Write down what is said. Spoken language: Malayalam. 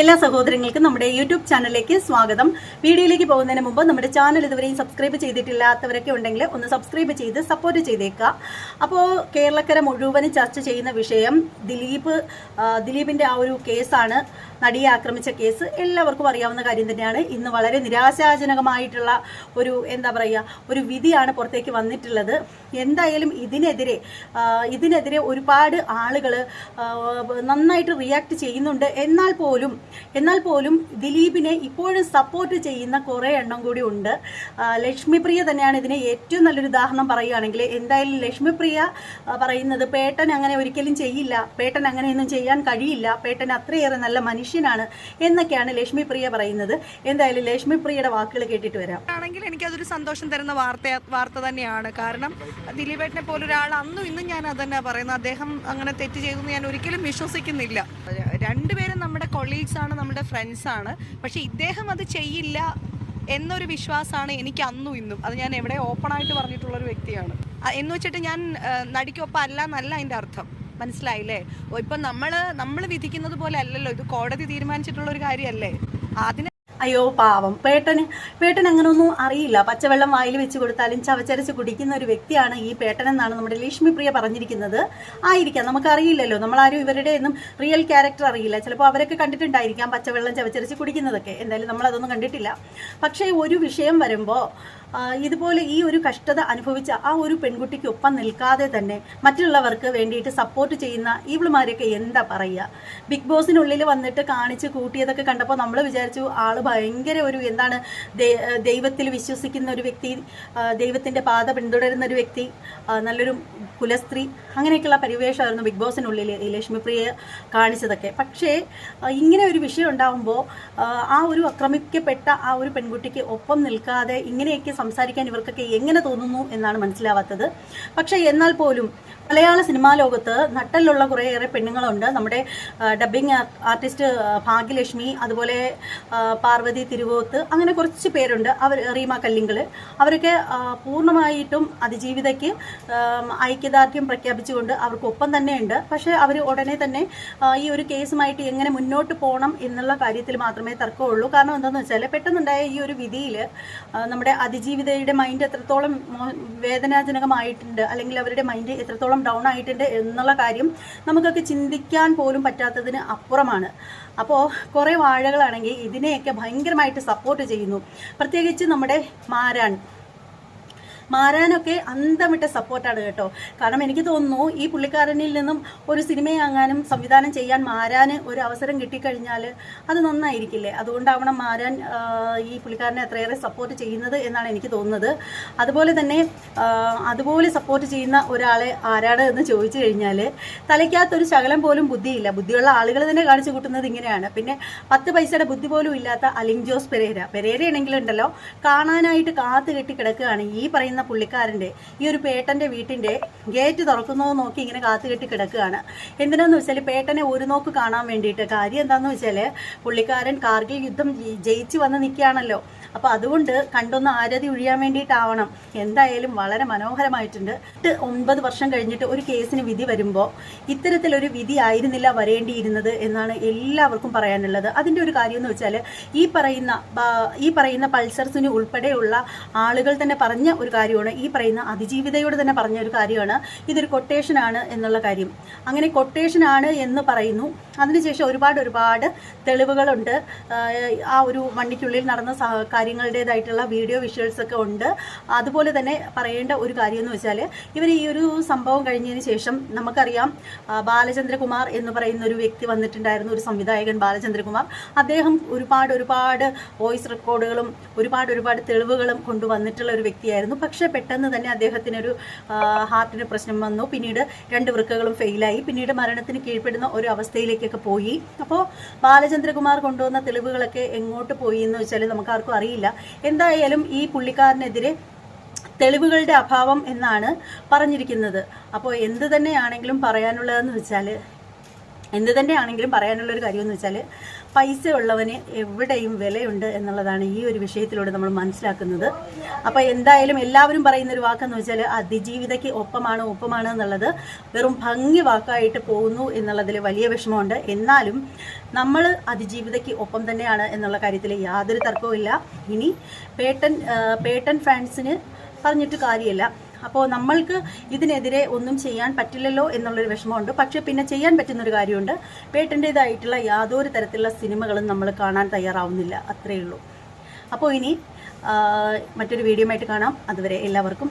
എല്ലാ സഹോദരങ്ങൾക്കും നമ്മുടെ യൂട്യൂബ് ചാനലിലേക്ക് സ്വാഗതം. വീഡിയോയിലേക്ക് പോകുന്നതിന് മുമ്പ് നമ്മുടെ ചാനൽ ഇതുവരെയും സബ്സ്ക്രൈബ് ചെയ്തിട്ടില്ലാത്തവരൊക്കെ ഉണ്ടെങ്കിൽ ഒന്ന് സബ്സ്ക്രൈബ് ചെയ്ത് സപ്പോർട്ട് ചെയ്തേക്കുക. അപ്പോൾ കേരളക്കര മുഴുവനും ചർച്ച ചെയ്യുന്ന വിഷയം ദിലീപ് ദിലീപിന്റെ ആ ഒരു കേസാണ്. നടിയെ ആക്രമിച്ച കേസ് എല്ലാവർക്കും അറിയാവുന്ന കാര്യം തന്നെയാണ്. ഇന്ന് വളരെ നിരാശാജനകമായിട്ടുള്ള ഒരു എന്താ പറയുക ഒരു വിധിയാണ് പുറത്തേക്ക് വന്നിട്ടുള്ളത്. എന്തായാലും ഇതിനെതിരെ ഇതിനെതിരെ ഒരുപാട് ആളുകൾ നന്നായിട്ട് റിയാക്ട് ചെയ്യുന്നുണ്ട്. എന്നാൽ പോലും എന്നാൽ പോലും ദിലീപിനെ ഇപ്പോഴും സപ്പോർട്ട് ചെയ്യുന്ന കുറേ എണ്ണം കൂടി ഉണ്ട്. ലക്ഷ്മിപ്രിയ തന്നെയാണ് ഇതിന് ഏറ്റവും നല്ലൊരു ഉദാഹരണം പറയുകയാണെങ്കിൽ. എന്തായാലും ലക്ഷ്മിപ്രിയ പറയുന്നത് പേട്ടൻ അങ്ങനെ ഒരിക്കലും ചെയ്യില്ല. പേട്ടൻ അങ്ങനെയൊന്നും ചെയ്യാൻ കഴിയില്ല. പേട്ടൻ അത്രയേറെ നല്ല മനുഷ്യനാണ് എന്നൊക്കെയാണ് ലക്ഷ്മിപ്രിയ പറയുന്നത്. എന്തായാലും ലക്ഷ്മിപ്രിയയുടെ വാക്കുകൾ കേട്ടിട്ട് വരാം. ആണെങ്കിൽ എനിക്കതൊരു സന്തോഷം തരുന്ന വാർത്ത വാർത്ത തന്നെയാണ്. കാരണം ദിലീപേട്ടനെ പോലൊരാൾ അന്നും ഇന്നും ഞാൻ അത് തന്നെ പറയുന്നത്. അദ്ദേഹം അങ്ങനെ തെറ്റ് ചെയ്തു ഞാൻ ഒരിക്കലും വിശ്വസിക്കുന്നില്ല. രണ്ടുപേരും നമ്മുടെ കൊളീഗ്സ് ആണ് നമ്മുടെ ഫ്രണ്ട്സ് ആണ്. പക്ഷെ ഇദ്ദേഹം അത് ചെയ്യില്ല എന്നൊരു വിശ്വാസമാണ് എനിക്ക് അന്നും ഇന്നും. അത് ഞാൻ എവിടെ ഓപ്പൺ ആയിട്ട് പറഞ്ഞിട്ടുള്ള ഒരു വ്യക്തിയാണ്. എന്ന് വെച്ചിട്ട് ഞാൻ നടിക്കൊപ്പം അല്ല എന്നല്ല അതിന്റെ അർത്ഥം. മനസ്സിലായില്ലേ? ഇപ്പം നമ്മൾ നമ്മൾ വിധിക്കുന്നത് പോലെ അല്ലല്ലോ. ഇത് കോടതി തീരുമാനിച്ചിട്ടുള്ള ഒരു കാര്യമല്ലേ? അതിനെ അയ്യോ പാവം. പേട്ടന് പേട്ടൻ അങ്ങനൊന്നും അറിയില്ല. പച്ചവെള്ളം വായിൽ വെച്ച് കൊടുത്താലും ചവച്ചരച്ച് കുടിക്കുന്ന ഒരു വ്യക്തിയാണ് ഈ പേട്ടൻ എന്നാണ് നമ്മുടെ ലക്ഷ്മി പ്രിയ പറഞ്ഞിരിക്കുന്നത്. ആയിരിക്കാം. നമുക്കറിയില്ലല്ലോ. നമ്മളാരും ഇവരുടെ ഒന്നും റിയൽ ക്യാരക്ടർ അറിയില്ല. ചിലപ്പോൾ അവരൊക്കെ കണ്ടിട്ടുണ്ടായിരിക്കാം പച്ചവെള്ളം ചവച്ചരച്ച് കുടിക്കുന്നതൊക്കെ. എന്തായാലും നമ്മൾ അതൊന്നും കണ്ടിട്ടില്ല. പക്ഷേ ഒരു വിഷയം വരുമ്പോൾ ഇതുപോലെ ഈ ഒരു കഷ്ടത അനുഭവിച്ച ആ ഒരു പെൺകുട്ടിക്ക് ഒപ്പം നിൽക്കാതെ തന്നെ മറ്റുള്ളവർക്ക് വേണ്ടിയിട്ട് സപ്പോർട്ട് ചെയ്യുന്ന ഇവളുമാരൊക്കെ എന്താ പറയുക? ബിഗ് ബോസിനുള്ളിൽ വന്നിട്ട് കാണിച്ച് കൂട്ടിയതൊക്കെ കണ്ടപ്പോൾ നമ്മൾ വിചാരിച്ചു ആൾ ഭയങ്കര ഒരു എന്താണ് ദൈവത്തിൽ വിശ്വസിക്കുന്ന ഒരു വ്യക്തി ദൈവത്തിന്റെ പാത പിന്തുടരുന്ന ഒരു വ്യക്തി നല്ലൊരു കുലസ്ത്രീ അങ്ങനെയൊക്കെയുള്ള പരിവേഷമായിരുന്നു ബിഗ് ബോസിനുള്ളിൽ ഈ ലക്ഷ്മിപ്രിയ കാണിച്ചതൊക്കെ. പക്ഷേ ഇങ്ങനെ ഒരു വിഷയം ഉണ്ടാകുമ്പോൾ ആ ഒരു ആക്രമിക്കപ്പെട്ട ആ ഒരു പെൺകുട്ടിക്ക് ഒപ്പം നിൽക്കാതെ ഇങ്ങനെയൊക്കെ സംസാരിക്കാൻ ഇവർക്കൊക്കെ എങ്ങനെ തോന്നുന്നു എന്നാണ് മനസ്സിലാവാത്തത്. പക്ഷേ എന്നാൽ പോലും മലയാള സിനിമാ ലോകത്ത് നട്ടലിലുള്ള കുറേയേറെ പെണ്ണുങ്ങളുണ്ട്. നമ്മുടെ ഡബ്ബിംഗ് ആർട്ടിസ്റ്റ് ഭാഗ്യലക്ഷ്മി അതുപോലെ പാർവതി തിരുവോത്ത് അങ്ങനെ കുറച്ച് പേരുണ്ട്. അവർ റീമ കല്ലിങ്കൾ അവരൊക്കെ പൂർണമായിട്ടും അതിജീവിതയ്ക്ക് ഐക്യദാർഢ്യം പ്രഖ്യാപിച്ചുകൊണ്ട് അവർക്കൊപ്പം തന്നെയുണ്ട്. പക്ഷേ അവർ ഉടനെ തന്നെ ഈ ഒരു കേസുമായിട്ട് എങ്ങനെ മുന്നോട്ട് പോകണം എന്നുള്ള കാര്യത്തിൽ മാത്രമേ തർക്കമുള്ളൂ. കാരണം എന്താണെന്ന് വെച്ചാൽ പെട്ടെന്നുണ്ടായ ഈ ഒരു വിധിയിൽ നമ്മുടെ അതിജീവിതയുടെ മൈൻഡ് എത്രത്തോളം വേദനാജനകമായിട്ടുണ്ട് അല്ലെങ്കിൽ അവരുടെ മൈൻഡ് എത്രത്തോളം ഡൗൺ ആയിട്ടുണ്ട് എന്നുള്ള കാര്യം നമുക്കൊക്കെ ചിന്തിക്കാൻ പോലും പറ്റാത്തതിന് അപ്പുറമാണ്. അപ്പോൾ കുറേ വാഴകളാണെങ്കിൽ ഇതിനെയൊക്കെ ഭയങ്കരമായിട്ട് സപ്പോർട്ട് ചെയ്യുന്നു. പ്രത്യേകിച്ച് നമ്മുടെ മാരാൻ മാരാനൊക്കെ അന്തമിട്ട സപ്പോർട്ടാണ് കേട്ടോ. കാരണം എനിക്ക് തോന്നുന്നു ഈ പുള്ളിക്കാരനിൽ നിന്നും ഒരു സിനിമയാങ്ങാനും സംവിധാനം ചെയ്യാൻ മാരാന് ഒരു അവസരം കിട്ടിക്കഴിഞ്ഞാൽ അത് നന്നായിരിക്കില്ലേ? അതുകൊണ്ടാവണം മാരാൻ ഈ പുള്ളിക്കാരനെ അത്രയേറെ സപ്പോർട്ട് ചെയ്യുന്നത് എന്നാണ് എനിക്ക് തോന്നുന്നത്. അതുപോലെ തന്നെ അതുപോലെ സപ്പോർട്ട് ചെയ്യുന്ന ഒരാളെ ആരാണ് എന്ന് ചോദിച്ചു കഴിഞ്ഞാൽ തലയ്ക്കകത്തൊരു ശകലം പോലും ബുദ്ധിയില്ല. ബുദ്ധിയുള്ള ആളുകൾ തന്നെ കാണിച്ചു കൂട്ടുന്നത് ഇങ്ങനെയാണ്. പിന്നെ പത്ത് പൈസയുടെ ബുദ്ധി പോലും ഇല്ലാത്ത അലിങ് ജോസ് പെരേര. പെരേരയാണെങ്കിലുണ്ടല്ലോ കാണാനായിട്ട് കാത്തു കെട്ടി കിടക്കുകയാണ്. ഈ പറയുന്ന പുള്ളിക്കാരന്റെ ഈ ഒരു പേട്ടന്റെ വീട്ടിന്റെ ഗേറ്റ് തുറക്കുന്നോ നോക്കി ഇങ്ങനെ കാത്തുകെട്ടി കിടക്കുകയാണ്. എന്തിനാന്ന് വെച്ചാൽ പേട്ടനെ ഒരു നോക്ക് കാണാൻ വേണ്ടിയിട്ട്. കാര്യം എന്താണെന്ന് വെച്ചാൽ പുള്ളിക്കാരൻ കാർഗിൽ യുദ്ധം ജയി- ജയിച്ച് വന്ന് നിൽക്കുകയാണല്ലോ. അപ്പോൾ അതുകൊണ്ട് കണ്ടൊന്ന് ആരതി ഒഴിയാൻ വേണ്ടിയിട്ടാവണം. എന്തായാലും വളരെ മനോഹരമായിട്ടുണ്ട്. ഒൻപത് വർഷം കഴിഞ്ഞിട്ട് ഒരു കേസിന് വിധി വരുമ്പോൾ ഇത്തരത്തിലൊരു വിധി ആയിരുന്നില്ല വരേണ്ടിയിരുന്നത് എന്നാണ് എല്ലാവർക്കും പറയാനുള്ളത്. അതിന്റെ ഒരു കാര്യം എന്ന് വെച്ചാൽ ഈ പറയുന്ന ഈ പറയുന്ന പൾസർസിന് ഉൾപ്പെടെയുള്ള ആളുകൾ തന്നെ പറഞ്ഞ ഒരു കാര്യമാണ്. ഈ പറയുന്ന അതിജീവിതയോട് തന്നെ പറഞ്ഞ ഒരു കാര്യമാണ്. ഇതൊരു കൊട്ടേഷനാണ് എന്നുള്ള കാര്യം. അങ്ങനെ കൊട്ടേഷനാണ് എന്ന് പറയുന്നു. അതിനുശേഷം ഒരുപാട് ഒരുപാട് തെളിവുകളുണ്ട്. ആ ഒരു വണ്ടിക്കുള്ളിൽ നടന്ന കാര്യങ്ങളുടേതായിട്ടുള്ള വീഡിയോ വിഷ്വൽസ് ഒക്കെ ഉണ്ട്. അതുപോലെ തന്നെ പറയേണ്ട ഒരു കാര്യം എന്ന് വെച്ചാൽ ഇവർ ഈ ഒരു സംഭവം കഴിഞ്ഞതിന് ശേഷം നമുക്കറിയാം ബാലചന്ദ്രകുമാർ എന്ന് പറയുന്ന ഒരു വ്യക്തി വന്നിട്ടുണ്ടായിരുന്നു ഒരു സംവിധായകൻ ബാലചന്ദ്രകുമാർ. അദ്ദേഹം ഒരുപാട് ഒരുപാട് വോയിസ് റെക്കോർഡുകളും ഒരുപാട് ഒരുപാട് തെളിവുകളും കൊണ്ടുവന്നിട്ടുള്ള ഒരു വ്യക്തിയായിരുന്നു. പക്ഷേ പെട്ടെന്ന് തന്നെ അദ്ദേഹത്തിനൊരു ഹാർട്ടിന് പ്രശ്നം വന്നു. പിന്നീട് രണ്ട് വൃക്കകളും ഫെയിലായി. പിന്നീട് മരണത്തിന് കീഴ്പ്പെടുന്ന ഒരു അവസ്ഥയിലേക്കൊക്കെ പോയി. അപ്പോൾ ബാലചന്ദ്രകുമാർ കൊണ്ടുവന്ന തെളിവുകളൊക്കെ എങ്ങോട്ട് പോയി എന്ന് വെച്ചാൽ നമുക്ക് ആർക്കും അറിയില്ല. എന്തായാലും ഈ പുള്ളിക്കാരനെതിരെ തെളിവുകളുടെ അഭാവം എന്നാണ് പറഞ്ഞിരിക്കുന്നത്. അപ്പോൾ എന്ത് തന്നെയാണെങ്കിലും പറയാനുള്ളതെന്ന് വെച്ചാൽ എന്ത് തന്നെയാണെങ്കിലും പറയാനുള്ളൊരു കാര്യമെന്ന് വെച്ചാൽ പൈസ ഉള്ളവന് എവിടെയും വിലയുണ്ട് എന്നുള്ളതാണ് ഈ ഒരു വിഷയത്തിലൂടെ നമ്മൾ മനസ്സിലാക്കുന്നത്. അപ്പോൾ എന്തായാലും എല്ലാവരും പറയുന്ന ഒരു വാക്കെന്ന് വെച്ചാൽ അതിജീവിതയ്ക്ക് ഒപ്പമാണ് ഒപ്പമാണ് എന്നുള്ളത് വെറും ഭംഗി വാക്കായിട്ട് പോകുന്നു എന്നുള്ളതിൽ വലിയ വിഷമമുണ്ട്. എന്നാലും നമ്മൾ അതിജീവിതയ്ക്ക് ഒപ്പം തന്നെയാണ് എന്നുള്ള കാര്യത്തിൽ യാതൊരു തർക്കവും ഇനി പേട്ടൻ പേട്ടൻ ഫാൻസിന് പറഞ്ഞിട്ട് കാര്യമില്ല. അപ്പോൾ നമ്മൾക്ക് ഇതിനെതിരെ ഒന്നും ചെയ്യാൻ പറ്റില്ലല്ലോ എന്നുള്ളൊരു വിഷമമുണ്ട്. പക്ഷേ പിന്നെ ചെയ്യാൻ പറ്റുന്നൊരു കാര്യമുണ്ട്. പേട്ടന്റേതായിട്ടുള്ള യാതൊരു തരത്തിലുള്ള സിനിമകളും നമ്മൾ കാണാൻ തയ്യാറാവുന്നില്ല. അത്രയേ ഉള്ളൂ. അപ്പോൾ ഇനി മറ്റൊരു വീഡിയോ ആയിട്ട് കാണാം. അതുവരെ എല്ലാവർക്കും